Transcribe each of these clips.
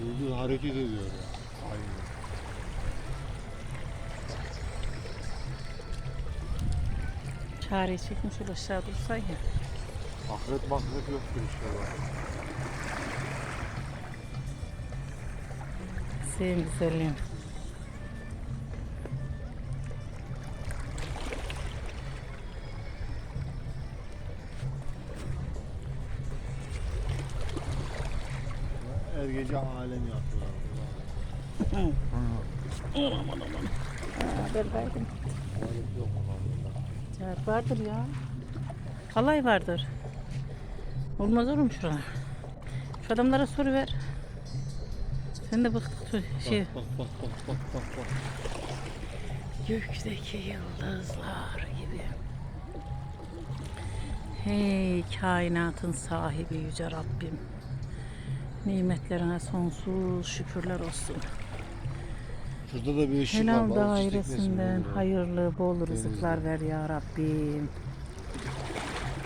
Uygun hareket ediyor ya. Aynen. Çareyi çekmiş öyle aşağı dursan ya. Ahiret mahiret yoktur inşallah. Senin güzelliğin. Her gece alem burada. Aman aman. Aa, ben verdim. Tuvalet yok burada. Vardır ya. Halay vardır. Olmaz olur mu şurada? Şu adamlara soru ver. Sen de bıktık şey. Bak bak bak bak bak bak. Gökteki yıldızlar gibi. Hey kainatın sahibi yüce Rabbim. Nimetlerine sonsuz şükürler olsun. Şurada da bir ışık Helal var. çiftleşmesi dairesinden hayırlı bol rızıklar ver ya Rabbim.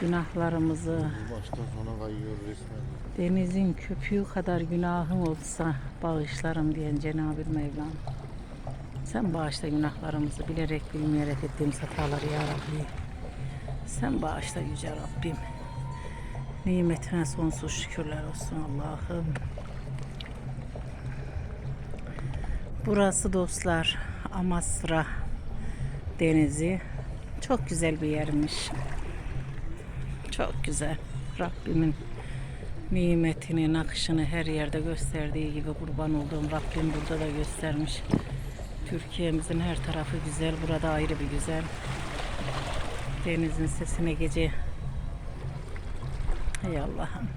Günahlarımızı Baştan sona kayıyor resmen. denizin köpüğü kadar günahım olsa bağışlarım diyen Cenab-ı Mevlam. Sen bağışla günahlarımızı bilerek bilmeyerek ettiğimiz hataları ya Rabbi. Sen bağışla yüce Rabbim. Nimetine sonsuz şükürler olsun Allah'ım. Burası dostlar Amasra Denizi. Çok güzel bir yermiş. Çok güzel. Rabbimin nimetini, nakışını her yerde gösterdiği gibi kurban olduğum Rabbim burada da göstermiş. Türkiye'mizin her tarafı güzel. Burada ayrı bir güzel. Denizin sesine gece. Hay Allah'ım.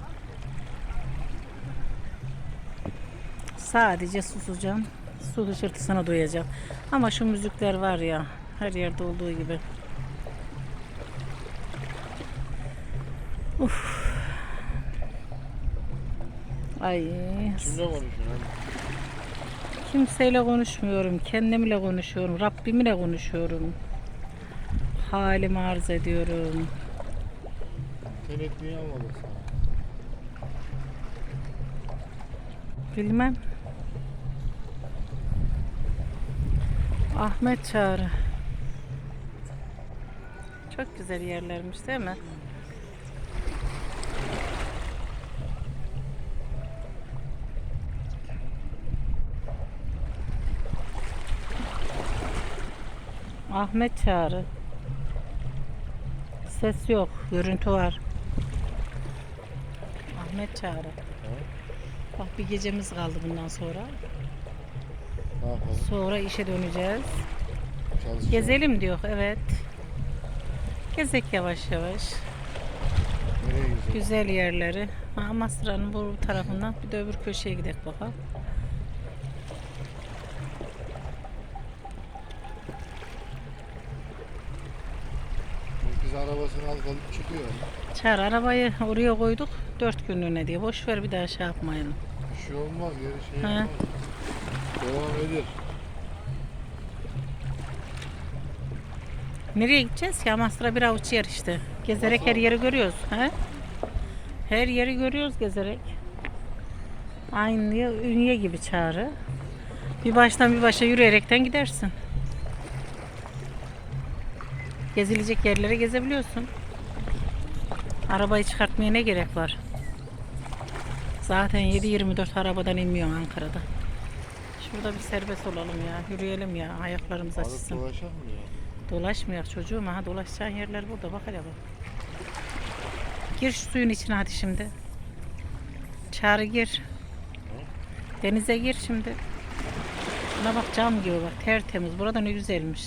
Sadece susacağım. Su hışırtısına doyacağım. Ama şu müzikler var ya her yerde olduğu gibi. Uf. Ay Kimle konuşuyorsun kimseyle konuşmuyorum. Kendimle konuşuyorum. Rabbimle konuşuyorum. Halimi arz ediyorum. Sen ekmeği almadın sana. Bilmem. Ahmet Çağrı. Çok güzel yerlermiş değil mi? Ahmet Çağrı. Ses yok, görüntü var. Ahmet Çağrı. Bak bir gecemiz kaldı bundan sonra. Ne yapalım? Sonra işe döneceğiz. Çalışacağım. Gezelim diyor, evet. Gezek yavaş yavaş. Nereye? Güzel yerleri. Ha, Amasra'nın bu tarafından bir de öbür köşeye gidelim bakalım. Biz arabasını alıp alıp çıkıyor. Çağır arabayı oraya koyduk. Dört günlüğüne diye. Boş ver bir daha şey yapmayın. Bir şey olmaz. Geri şey He. yapmaz. Devam eder. Nereye gideceğiz ki? Amasra bir avuç yer işte. Gezerek Nasıl? her yeri görüyoruz. He? Her yeri görüyoruz gezerek. Aynı Ünye gibi çağrı. Bir baştan bir başa yürüyerekten gidersin. Gezilecek yerlere gezebiliyorsun. Arabayı çıkartmaya ne gerek var? Zaten 7-24 arabadan inmiyor Ankara'da. Şurada bir serbest olalım ya. Yürüyelim ya. Ayaklarımız dolaşak mı ya? Dolaşmıyor çocuğum. Ha dolaşacağın yerler burada. Bak hele bak. Gir şu suyun içine hadi şimdi. Çağrı gir. Denize gir şimdi. Buna bak cam gibi bak tertemiz. Burada ne güzelmiş.